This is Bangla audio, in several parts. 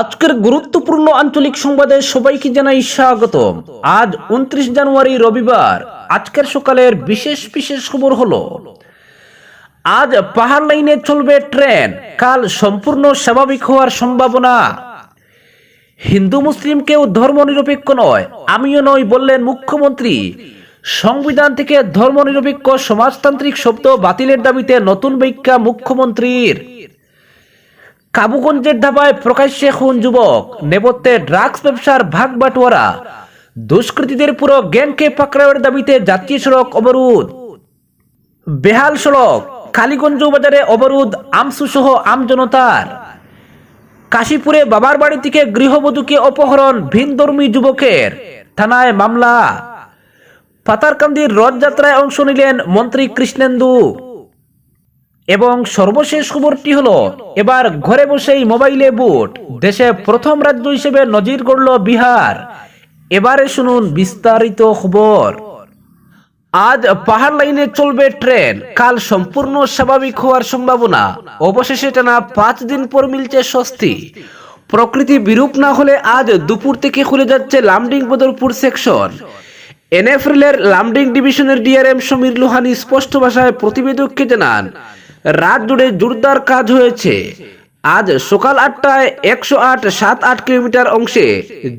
আজকের গুরুত্বপূর্ণ আঞ্চলিক সংবাদে সবাইকে জানাই স্বাগত আজ উনত্রিশ জানুয়ারি রবিবার, আজকের সকালের বিশেষ বিশেষ খবর হলো, আজ পাহাড় লাইনে চলবে ট্রেন, কাল সম্পূর্ণ স্বাভাবিক হওয়ার সম্ভাবনা। হিন্দু মুসলিম কেউ ধর্মনিরপেক্ষ নয়, আমিও নই বললেন মুখ্যমন্ত্রী। সংবিধান থেকে ধর্মনিরপেক্ষ সমাজতান্ত্রিক শব্দ বাতিলের দাবিতে নতুন ব্যাখ্যা মুখ্যমন্ত্রীর। কাবুগঞ্জের ধাবায় প্রকাশ্যে খুন যুবক, নেপথ্যে ড্রাগস ব্যবসার ভাগ বাটোয়ারা। দুষ্কৃতীদের পুরো গ্যাংকে পাকড়াওয়ের দাবিতে জাতীয় সড়ক অবরোধ। বেহাল সড়ক, কালীগঞ্জ বাজারে অবরোধ, আমসু সহ আমজনতার কাশীপুরে বাবার বাড়ি থেকে গৃহবধূকে অপহরণ ভিনধর্মী যুবকের থানায় মামলা। পাতারকান্দির রথযাত্রায় অংশ নিলেন মন্ত্রী কৃষ্ণেন্দু। এবং সর্বশেষ খবরটি হলো, এবার ঘরে বসেই মোবাইলে বুট। দেশে প্রথম রাজ্য হিসেবে নজির গড়ল বিহার। এবারে শুনুন বিস্তারিত খবর। আজ পাহাড় লাইনে চলবে ট্রেন। কাল সম্পূর্ণ স্বাভাবিক হওয়ার সম্ভাবনা। অবশেষে টানা পাঁচ দিন পর মিলছে স্বস্তি। প্রকৃতি বিরূপ না হলে আজ দুপুর থেকে খুলে যাচ্ছে লামডিং বদরপুর সেকশন। এনএফএলের লামডিং ডিভিশনের ডিআরএম সমীর লোহানি স্পষ্ট ভাষায় প্রতিবেদককে জানান রাত জুড়ে জোরদার কাজ হয়েছে। আজ সকাল আটটায় একশো আট, সাত আট কিলোমিটার অংশে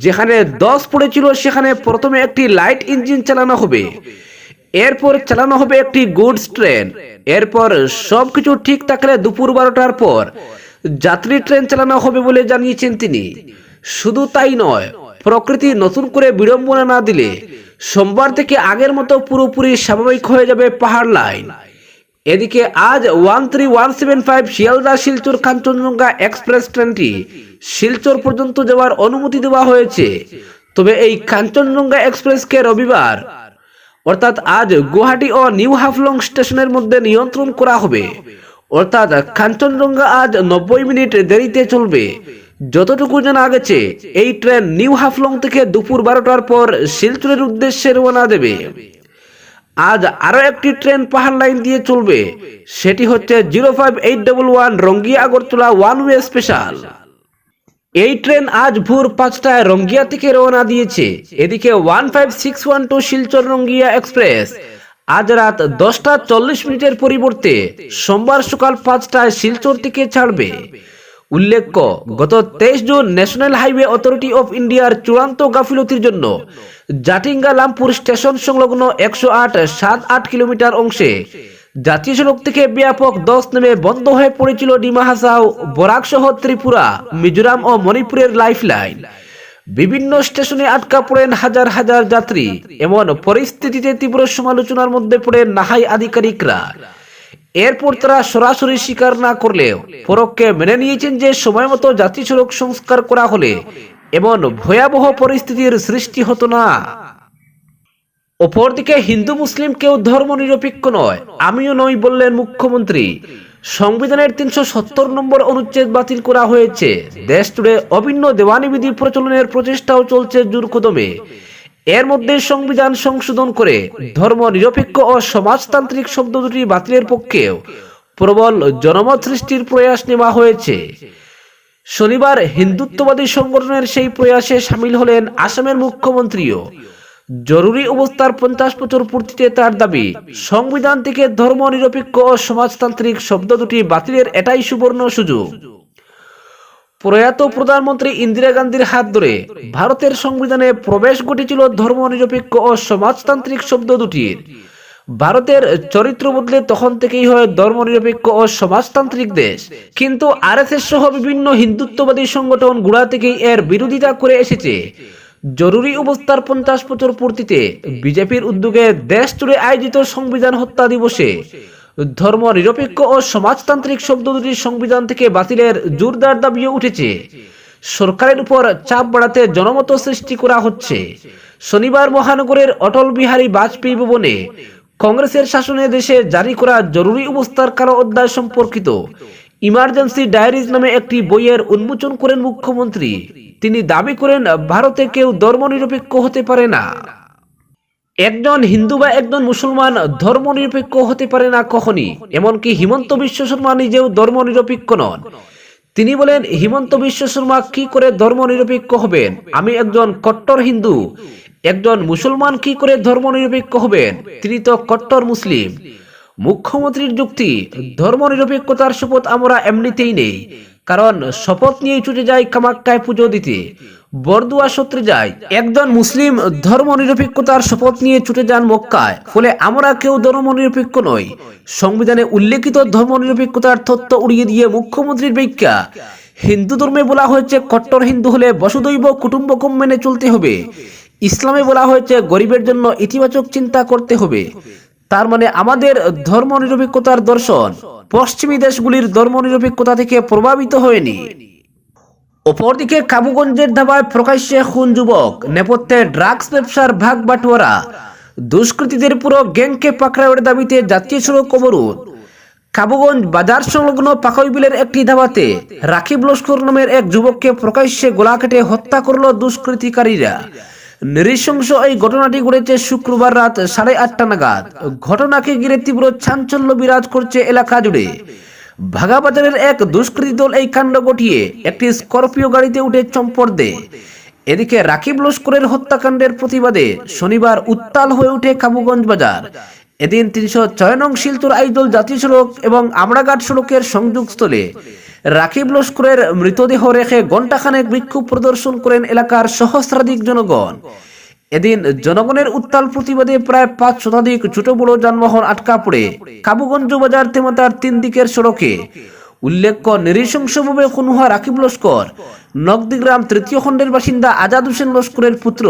যেখানে দশ পড়েছিল, সেখানে প্রথমে একটি লাইট ইঞ্জিন চালানো হবে। এরপর চালানো হবে একটি গুডস ট্রেন। এরপর সবকিছু ঠিক থাকলে দুপুর বারোটার পর যাত্রী ট্রেন চালানো হবে বলে জানিয়েছেন তিনি। শুধু তাই নয়, প্রকৃতি নতুন করে বিড়ম্বনা না দিলে সোমবার থেকে আগের মতো পুরোপুরি স্বাভাবিক হয়ে যাবে পাহাড় লাইন। এদিকে আজ one three one seven five Sealdah Silchar Kanchenjunga express ট্রেনটি শিলচর পর্যন্ত যাওয়ার অনুমতি দেওয়া হয়েছে। তবে এই কাঞ্চনজঙ্ঘা এক্সপ্রেসকে রবিবার, অর্থাৎ আজ গুয়াহাটি ও নিউ হাফলং স্টেশনের মধ্যে নিয়ন্ত্রণ করা হবে। অর্থাৎ কাঞ্চনজঙ্ঘা আজ নব্বই মিনিট দেরিতে চলবে। যতটুকু জানা গেছে, এই ট্রেন নিউ হাফলং থেকে দুপুর বারোটার পর শিলচরের উদ্দেশ্যে রওনা দেবে। আজ আরও একটি ট্রেন পাহাড় লাইন দিয়ে চলবে। সেটি হচ্ছে zero five eight double one Rangiya Agartala one way special. এই ট্রেন আজ ভোর পাঁচটায় রঙ্গিয়া থেকে রওনা দিয়েছে। এদিকে one five six one two Silchar Rangiya express. আজ রাত দশটা চল্লিশ মিনিটের পরিবর্তে সোমবার সকাল পাঁচটায় শিলচর থেকে ছাড়বে। উল্লেখ্য, গত তেইশ June national highway authority of ইন্ডিয়ার চূড়ান্ত গাফিলতির জন্য জাটিঙ্গা লামপুর স্টেশন সংলগ্ন একশো আট, সাত আট কিলোমিটার অংশে। জাতীয় সড়ক থেকে ব্যাপক দশ নেমে বন্ধ হয়ে পড়েছিল ডিমা হাসাও বরাক সহ ত্রিপুরা, মিজোরাম ও মণিপুরের লাইফ লাইন বিভিন্ন স্টেশনে আটকা পড়েন হাজার হাজার যাত্রী। এমন পরিস্থিতিতে তীব্র সমালোচনার মধ্যে পড়েন নাহাই আধিকারিকরা। এরপর তারা সরাসরি স্বীকার না করলেও পরোক্ষে মেনে নিয়েছেন যে সময় মতো জাতীয় সড়ক সংস্কার করা হলে এমন ভয়াবহ পরিস্থিতির সৃষ্টি হতো না। অপরদিকে হিন্দু মুসলিম কেউ ধর্ম নিরপেক্ষ নয়, আমিও নই বললেন মুখ্যমন্ত্রী। সংবিধানের তিনশো সত্তর নম্বর অনুচ্ছেদ বাতিল করা হয়েছে। দেশ জুড়ে অভিন্ন দেওয়ানি বিধি প্রচলনের প্রচেষ্টাও চলছে জোর কদমে এর মধ্যে সংবিধান সংশোধন করে ধর্ম নিরপেক্ষ ও সমাজতান্ত্রিক শব্দ দুটি বাতিলের পক্ষেও প্রবল জনমত সৃষ্টির প্রয়াস নেওয়া হয়েছে। শনিবার হিন্দুত্ববাদী সংগঠনের সেই প্রয়াসে সামিল হলেন আসামের মুখ্যমন্ত্রীও। জরুরি অবস্থার পঞ্চাশ বছর পূর্তিতে তার দাবি, সংবিধান থেকে ধর্ম নিরপেক্ষ ও সমাজতান্ত্রিক শব্দ দুটি বাতিলের এটাই সুবর্ণ সুযোগ। প্রয়াত প্রধানমন্ত্রী ইন্দিরা গান্ধীর হাত ধরে ভারতের সংবিধানে প্রবেশ ঘটেছিল ধর্ম নিরপেক্ষ ও সমাজতান্ত্রিক শব্দ দুটির। ভারতের চরিত্র বদলে তখন থেকেই হয় ধর্মনিরপেক্ষ ও সমাজতান্ত্রিক দেশ। কিন্তু আর আরএসএস সহ বিভিন্ন হিন্দুত্ববাদী সংগঠন গোড়া থেকেই এর বিরোধিতা করে এসেছে। জরুরি অবস্থার পঞ্চাশ বছর পূর্তিতে বিজেপির উদ্যোগে দেশ জুড়ে আয়োজিত সংবিধান হত্যা দিবসে ধর্ম নিরপেক্ষ ও সমাজতান্ত্রিক শব্দ দুটি সংবিধান থেকে বাতিলের জোরদার দাবিও উঠেছে। সরকারের উপর চাপ বাড়াতে জনমত সৃষ্টি করা হচ্ছে। শনিবার মহানগরের অটল বিহারী বাজপেয়ী ভবনে কংগ্রেসের শাসনে দেশে জারি করা জরুরি অবস্থার কালো অধ্যায় সম্পর্কিত। ইমার্জেন্সি ডায়েরিজ নামে একটি বইয়ের উন্মোচন করেন মুখ্যমন্ত্রী। তিনি দাবি করেন, ভারতে কেউ ধর্মনিরপেক্ষ হতে পারে না। একজন হিন্দু বা একজন মুসলমান ধর্মনিরপেক্ষ হতে পারে না কখনই, এমনকি হিমন্ত বিশ্ব শর্মা নিজেও ধর্মনিরপেক্ষ নন। তিনি বলেন, হিমন্ত বিশ্ব শর্মা কি করে ধর্মনিরপেক্ষ হবেন? আমি একজন কট্টর হিন্দু। একজন মুসলমান কি করে ধর্মনিরপেক্ষ হবেন তিনি তো কট্টর মুসলিম। মুখ্যমন্ত্রীর যুক্তি, ধর্মনিরপেক্ষতার শপথ আমরা এমনিতেই নেই। কারণ শপথ নিয়েই ছুটে যায় কামাক্কায় পুজো দিতে। বরদুয়া সূত্রে যায়। একজন মুসলিম ধর্মনিরপেক্ষতার শপথ নিয়ে ছুটে যান মক্কায়। ফলে আমরা কেউ ধর্মনিরপেক্ষ নই। সংবিধানে উল্লেখিত ধর্মনিরপেক্ষতার তত্ত্ব উড়িয়ে দিয়ে মুখ্যমন্ত্রীর ব্যাখ্যা, হিন্দু ধর্মে বলা হয়েছে কট্টর হিন্দু হলে বসুদৈব কুটুম্বকম মেনে চলতে হবে। ইসলামে বলা হয়েছে, গরিবের জন্য ইতিবাচক চিন্তা করতে হবে। তার মানে আমাদের ধর্মনিরপেক্ষতার দর্শন পশ্চিমী দেশগুলির ধর্মনিরপেক্ষতা থেকে প্রভাবিত হয়নি। অপরদিকে কাবুগঞ্জের ধাবায় প্রকাশ্যে খুন যুবক, নেপথ্যে ড্রাগস ব্যবসার ভাগ বাটোয়ারা দুষ্কৃতীদের পুরো গ্যাংকে পাকড়াওয়ের দাবিতে জাতীয় সড়ক অবরোধ। কাবুগঞ্জ বাজার সংলগ্ন পাকইবিলের একটি ধাবাতে রাকিব লস্কর নামের এক যুবককে প্রকাশ্যে গোলা কেটে হত্যা করল দুষ্কৃতিকারীরা। নৃশংস এই ঘটনাটি ঘটেছে শুক্রবার রাত সাড়ে আটটা নাগাদ। ঘটনাকে ঘিরে তীব্র চাঞ্চল্য বিরাজ করছে এলাকা জুড়ে। ভাগাবাজারের এক দুষ্কৃতী দল এই কাণ্ড ঘটিয়ে একটি স্করপিও গাড়িতে উঠে চম্পট দেয়। এদিকে রাকিব লস্করের হত্যাকাণ্ডের প্রতিবাদে শনিবার উত্তাল হয়ে ওঠে কাবুগঞ্জ বাজার। এদিন তিনশো ছয় নং শিলচর আইদল জাতীয় সড়ক এবং আমড়াঘাট সড়কের সংযোগস্থলে রাকিব লস্করের মৃতদেহ রেখে ঘণ্টাখানেক বিক্ষোভ প্রদর্শন করেন এলাকার সহস্রাধিক জনগণ। এদিন জনগণের উত্তাল প্রতিবাদে প্রায় পাঁচ শতাধিক ছোট বড় যানবাহন আটকা পড়ে। কাবুগঞ্জ বাজার তেমাতার তিন দিকের সড়কে। উল্লেখ্য, নৃশংসভাবে খুন হওয়া রাকিব লস্কর নকদিগ্রাম তৃতীয় খণ্ডের বাসিন্দা আজাদ হোসেন লস্করের পুত্র।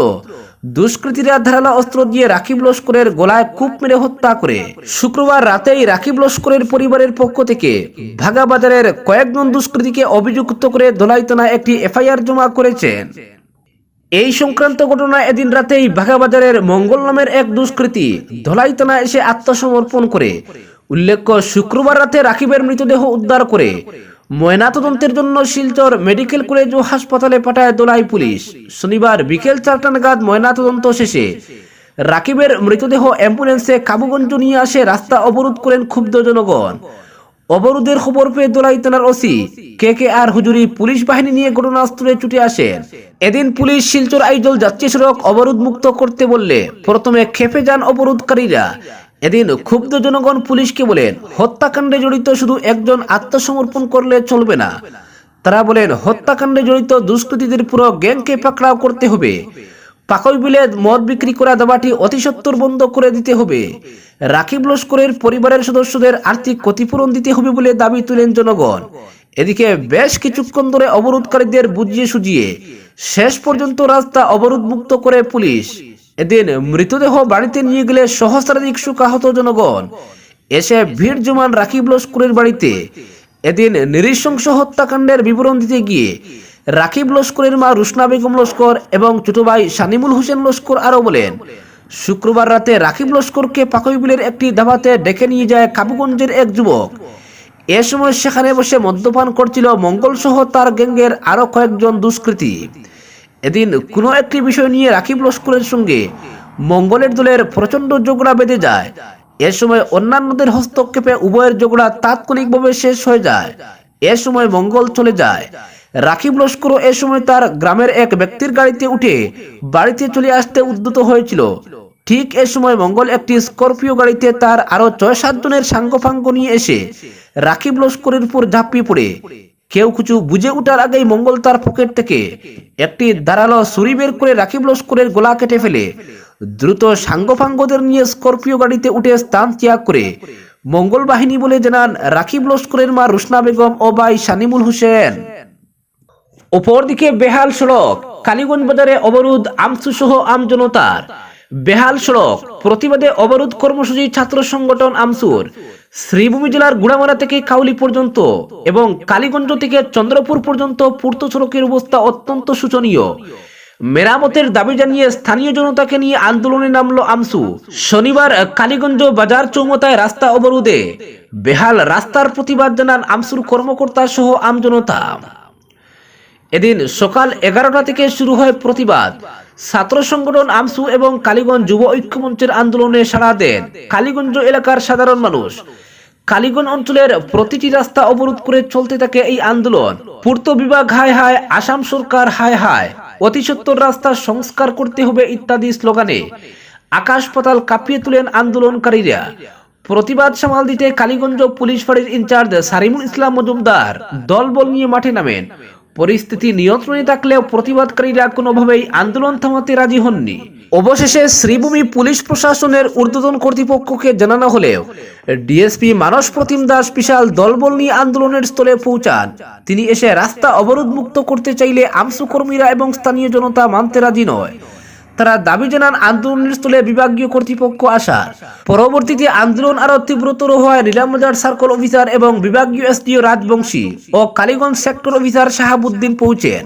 দুষ্কৃতীরা ধারালো অস্ত্র দিয়ে রাকিব লস্করের গলায় কূপ মেরে হত্যা করে। শুক্রবার রাতেই রাকিব লস্করের পরিবারের পক্ষ থেকে ভাগা বাজারের কয়েকজন দুষ্কৃতীকে অভিযুক্ত করে দোলাইতনা একটি এফআইআর জমা করেছেন। এই সংক্রান্ত ঘটনা এদিন রাতেই বাঘাবাজারের মঙ্গল নামের এক দুষ্কৃতী ধলাইতনা এসে আত্মসমর্পণ করে। উল্লেখ্য, শুক্রবার রাতে রাকিবের মৃতদেহ উদ্ধার করে ময়নাতদন্তের জন্য শিলচর মেডিকেল কলেজ ও হাসপাতালে পাঠায় দোলাই পুলিশ। শনিবার বিকেল চারটা নাগাদ ময়নাতদন্ত শেষে রাকিবের মৃতদেহ অ্যাম্বুলেন্সে কাবুগঞ্জ নিয়ে আসে রাস্তা অবরোধ করেন ক্ষুব্ধ জনগণ। অবরোধের খবর পেয়ে দোলাই থানার ওসি কে কে আর হুজুরি পুলিশ বাহিনী নিয়ে ঘটনাস্থলে ছুটে আসেন। এদিন পুলিশ শিলচর আইজল যাত্রী সড়ক অবরোধ মুক্ত করতে বললে, প্রথমে খেপে যান অবরোধকারীরা। এদিন ক্ষুব্ধ জনগণ পুলিশকে বলেন, হত্যাকাণ্ডে জড়িত শুধু একজন আত্মসমর্পণ করলে চলবে না। তারা বলেন, হত্যাকাণ্ডে জড়িত দুষ্কৃতীদের পুরো গ্যাংকে পাকড়াও করতে হবে। পাকই বিলে মদ বিক্রি করা দাবাটি অতি সত্বর বন্ধ করে দিতে হবে। রাকিব লস্করের পরিবারের সদস্যদের আর্থিক ক্ষতিপূরণ দিতে হবে বলে দাবি তুলেন জনগণ। এদিকে বেশ কিছুক্ষণ ধরে অবরোধকারীদের বুঝিয়ে সুজিয়ে শেষ পর্যন্ত রাস্তা অবরোধ মুক্ত করে পুলিশ। এদিন মৃতদেহ বাড়িতে নিয়ে গেলে সহস্রাধিক শোকাহত জনগণ। এসে ভিড় জমান রাকিব লস্করের বাড়িতে। এদিন নৃশংস হত্যাকাণ্ডের বিবরণ দিতে গিয়ে রাকিব লস্করের মা রুশনা বেগম লস্কর এবং ছোট ভাই শানিমুল হোসেন লস্কর আরও বলেন, শুক্রবার রাতে রাকিব লস্করকে পাকইবিলের একটি ধাবাতে ডেকে নিয়ে যায় কাবুগঞ্জের এক যুবক। এ সময় সেখানে বসে মদ্যপান করছিল মঙ্গল সহ তার গ্যাংয়ের আরও কয়েকজন দুষ্কৃতী। এদিন কোনো একটি বিষয় নিয়ে রাকিব লস্করের সঙ্গে। মঙ্গলের দলের প্রচণ্ড ঝগড়া বেঁধে যায়। এ সময় অন্যান্যদের হস্তক্ষেপে উভয়ের ঝগড়া তাৎক্ষণিকভাবে শেষ হয়ে যায়। এ সময় মঙ্গল চলে যায়। রাকিব লস্করও এ সময় তার গ্রামের এক ব্যক্তির গাড়িতে উঠে বাড়িতে চলে আসতে উদ্যত হয়েছিল। ঠিক এ সময় মঙ্গল একটি স্করপিও গাড়িতে তার আরও ছয় সাতজনের সাঙ্গফাঙ্গ নিয়ে এসে রাকিব লস্করের উপর ঝাঁপিয়ে পড়ে। কেউ কিছু বুঝে ওঠার আগেই মঙ্গল তার পকেট থেকে একটি ধারালো ছুরি বের করে রাকিব লস্করের গলা কেটে ফেলে। দ্রুত সাঙ্গফাঙ্গদের নিয়ে স্করপিও গাড়িতে উঠে স্থান ত্যাগ করে মঙ্গল বাহিনী বলে জানান রাকিব লস্করের মা রুশনা বেগম ও ভাই শানিমুল হোসেন। অপরদিকে বেহাল সড়ক, কালীগঞ্জ বাজারে অবরোধ আমসু সহ আম জনতার। বেহাল সড়ক, প্রতিবাদে অবরোধ কর্মসূচি ছাত্র সংগঠন আমসুর। শ্রীভূমি জেলার গুড়ামারা থেকে কাউলি পর্যন্ত এবং কালীগঞ্জ থেকে চন্দ্রপুর পর্যন্ত পূর্ত সড়কের অবস্থা অত্যন্ত শোচনীয়। মেরামতের দাবি জানিয়ে স্থানীয় জনতাকে নিয়ে আন্দোলনে নামলো আমসু। শনিবার কালীগঞ্জ বাজার চৌমতায় রাস্তা অবরোধে বেহাল রাস্তার প্রতিবাদ জানান আমসুর কর্মকর্তা সহ আমজনতা। এদিন সকাল এগারোটা থেকে শুরু হয় প্রতিবাদ। ছাত্র সংগঠন আমসু এবং কালীগঞ্জ যুব ঐক্যমঞ্চের আন্দোলনে সাড়া দেন। কালীগঞ্জ এলাকার সাধারণ মানুষ। কালীগঞ্জ অঞ্চলের প্রতিটি রাস্তা অবরোধ করে চলতে থাকে এই আন্দোলন। পূর্ত বিভাগ হায় হায়, আসাম সরকার হায় হায়। অতি সত্তর রাস্তা সংস্কার করতে হবে ইত্যাদি স্লোগানে আকাশ পাতাল কাঁপিয়ে তুলেন আন্দোলনকারীরা। প্রতিবাদ সামাল দিতে কালীগঞ্জ পুলিশ ফাঁড়ির ইনচার্জ সারিমুল ইসলাম মজুমদার দলবল নিয়ে মাঠে নামেন। পরিস্থিতি নিয়ন্ত্রণে থাকলেও প্রতিবাদকারীরা কোনোভাবেই আন্দোলন থামাতে রাজি হননি। অবশেষে শ্রীভূমি পুলিশ প্রশাসনের ঊর্ধ্বতন কর্তৃপক্ষকে জানানো হলেও, ডিএসপি মানস প্রতিম দাস বিশাল দলবল নিয়ে আন্দোলনের স্থলে পৌঁছান। তিনি এসে রাস্তা অবরোধ মুক্ত করতে চাইলে আমসু কর্মীরা এবং স্থানীয় জনতা মানতে রাজি নয়। তারা দাবি জানান আন্দোলনের স্থলে বিভাগীয় কর্তৃপক্ষ আসার পরবর্তীতে আন্দোলন আরও তীব্রতর হওয়ায় নীলামবাজার সার্কল অফিসার এবং বিভাগীয় এসডিও রাজবংশী ও কালীগঞ্জ সেক্টর অফিসার শাহাবুদ্দিন পৌঁছেন।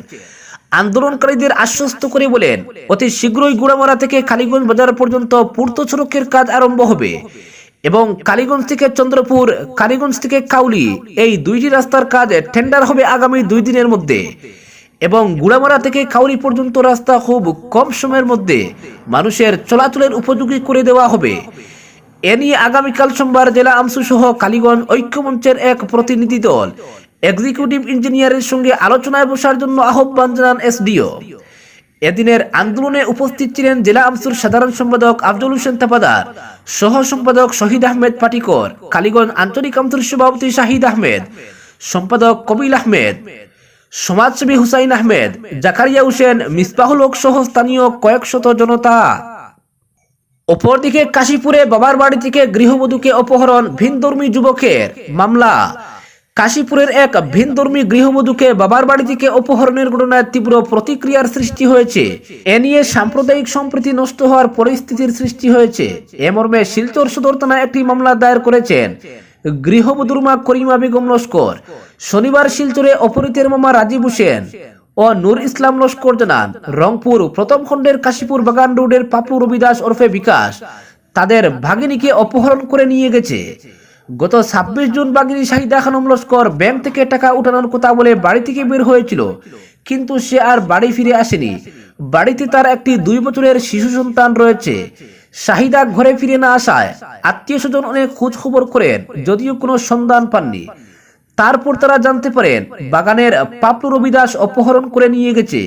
আন্দোলনকারীদের আশ্বস্ত করে বলেন, অতি শীঘ্রই গুড়ামারা থেকে কালীগঞ্জ বাজার পর্যন্ত পূর্ত সড়কের কাজ আরম্ভ হবে এবং কালীগঞ্জ থেকে চন্দ্রপুর, কালীগঞ্জ থেকে কাউলি এই দুইটি রাস্তার কাজ টেন্ডার হবে আগামী দুই দিনের মধ্যে। এবং গুড়ামারা থেকে কাউরি পর্যন্ত রাস্তা খুব কম সময়ের মধ্যে মানুষের চলাচলের উপযোগী করে দেওয়া হবে। এ নিয়ে আগামীকাল সোমবার জেলা আমসু সহ কালীগঞ্জ ঐক্যমঞ্চের এক প্রতিনিধি দল এক্সিকিউটিভ ইঞ্জিনিয়ারের সঙ্গে আলোচনায় বসার জন্য আহ্বান জানান এসডিও। এদিনের আন্দোলনে উপস্থিত ছিলেন জেলা আমসুর সাধারণ সম্পাদক আব্দুল হোসেন তাপাদার, সহ সম্পাদক শহীদ আহমেদ পাটিকর, কালীগঞ্জ আঞ্চলিক আমসুর সভাপতি শাহিদ আহমেদ, সম্পাদক কবিল আহমেদ সমাজসেবী হুসাইন আহমেদ, জাকারিয়া হোসেন, মিসবাহুল সহ স্থানীয় কয়েক শত জনতা। অপরদিকে কাশীপুরে বাবার বাড়ি থেকে গৃহবধূকে অপহরণ ভিনধর্মী যুবকের মামলা। কাশীপুরের এক ভিনধর্মী গৃহবধূকে বাবার বাড়ি থেকে অপহরণের ঘটনায় তীব্র প্রতিক্রিয়ার সৃষ্টি হয়েছে। এ নিয়ে সাম্প্রদায়িক সম্প্রীতি নষ্ট হওয়ার পরিস্থিতির সৃষ্টি হয়েছে। এ মর্মে শিলচর সদর একটি মামলা দায়ের করেছেন গৃহবধূর মা করিমা বেগম লস্কর। শনিবার শিলচরে অপহৃতের মামা রাজীব হোসেন ও নূর ইসলাম লস্কর জানান, রংপুর প্রথম খণ্ডের কাশীপুর বাগান রোডের পাপু রবিদাস ওরফে বিকাশ তাদের ভাগিনীকে অপহরণ করে নিয়ে গেছে। গত ছাব্বিশ জুন বাগিনী শাহিদা খানম লস্কর ব্যাংক থেকে টাকা উঠানোর কথা বলে বাড়ি থেকে বের হয়েছিল। কিন্তু সে আর বাড়ি ফিরে আসেনি। বাড়িতে তার একটি দুই বছরের শিশু সন্তান রয়েছে। শাহিদা ঘরে ফিরে না আসায় আত্মীয় স্বজন অনেক খোঁজ খবর করেন, যদিও কোনো সন্ধান পাননি। তারপর তারা জানতে পারেন, বাগানের পাপলু রবিদাস অপহরণ করে নিয়ে গেছে।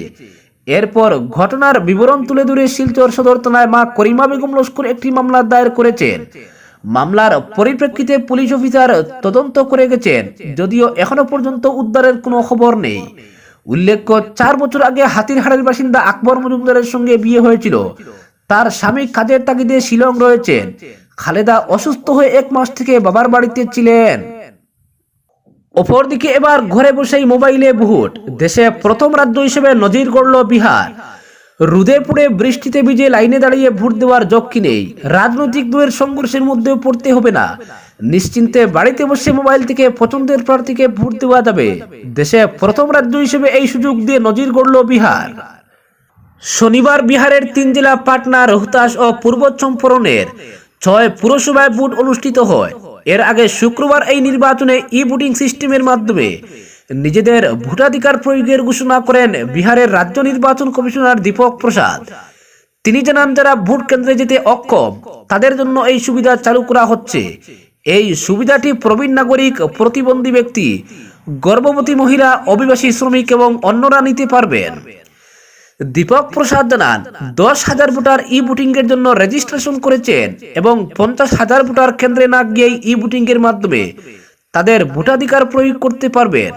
এরপর ঘটনার বিবরণ তুলে ধরে শিলচর সদর থানায় মা করিমা বেগম লস্কর একটি মামলা দায়ের করেছেন। মামলার পরিপ্রেক্ষিতে পুলিশ অফিসার তদন্ত করে গেছেন, যদিও এখনও পর্যন্ত উদ্ধারের কোনো খবর নেই। উল্লেখ্য, চার বছর আগে হাতিরহাটের বাসিন্দা আকবর মজুমদারের সঙ্গে বিয়ে হয়েছিল। তার স্বামী কাজের তাগিদে শিলং রয়েছেন। খালেদা অসুস্থ হয়ে এক মাস থেকে বাবার বাড়িতে ছিলেন। অপরদিকে এবার ঘরে বসেই মোবাইলে ভোট দেশে প্রথম রাজ্য হিসেবে নজির গড়ল বিহার। রুদে পুড়ে বৃষ্টিতে ভিজে লাইনে দাঁড়িয়ে ভোট দেওয়ার যক্ষী নেই? রাজনৈতিক দলের সংঘর্ষের মধ্যেও পড়তে হবে না। নিশ্চিন্তে বাড়িতে বসে মোবাইল থেকে পছন্দের প্রার্থীকে ভোট দেওয়া যাবে। দেশে প্রথম রাজ্য হিসেবে এই সুযোগ দিয়ে নজির গড়ল বিহার। শনিবার বিহারের তিন জেলা পাটনা রোহতাস ও পূর্ব চম্পারণের ছয় পুরসভায় ভোট অনুষ্ঠিত হয়। এর আগে শুক্রবার এই নির্বাচনে ই ভোটিং সিস্টেমের মাধ্যমে নিজেদের ভোটাধিকার প্রয়োগের ঘোষণা করেন বিহারের রাজ্য নির্বাচন কমিশনার দীপক প্রসাদ। তিনি জানান, যারা ভোট কেন্দ্রে যেতে অক্ষম, তাদের জন্য এই সুবিধা চালু করা হচ্ছে। এই সুবিধাটি প্রবীণ নাগরিক, প্রতিবন্ধী ব্যক্তি, গর্ভবতী মহিলা, অভিবাসী শ্রমিক এবং অন্যরা নিতে পারবেন। দীপক প্রসাদ জানান, দশ হাজার ভোটার ই ভোটিং এর জন্য রেজিস্ট্রেশন করেছেন এবং পঞ্চাশ হাজার ভোটার কেন্দ্রে না গিয়েই ই ভোটিং এর মাধ্যমে তাদের ভোটাধিকার প্রয়োগ করতে পারবেন।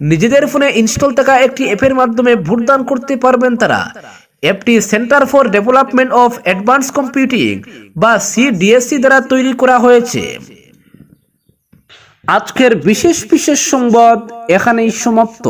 নিজেদের ফোনে ইনস্টল থাকা একটি অ্যাপের মাধ্যমে ভোটদান করতে পারবেন তারা। অ্যাপটি centre for development of advance computing বা সিডিএসসি দ্বারা তৈরি করা হয়েছে। আজকের বিশেষ বিশেষ সংবাদ এখানেই সমাপ্ত।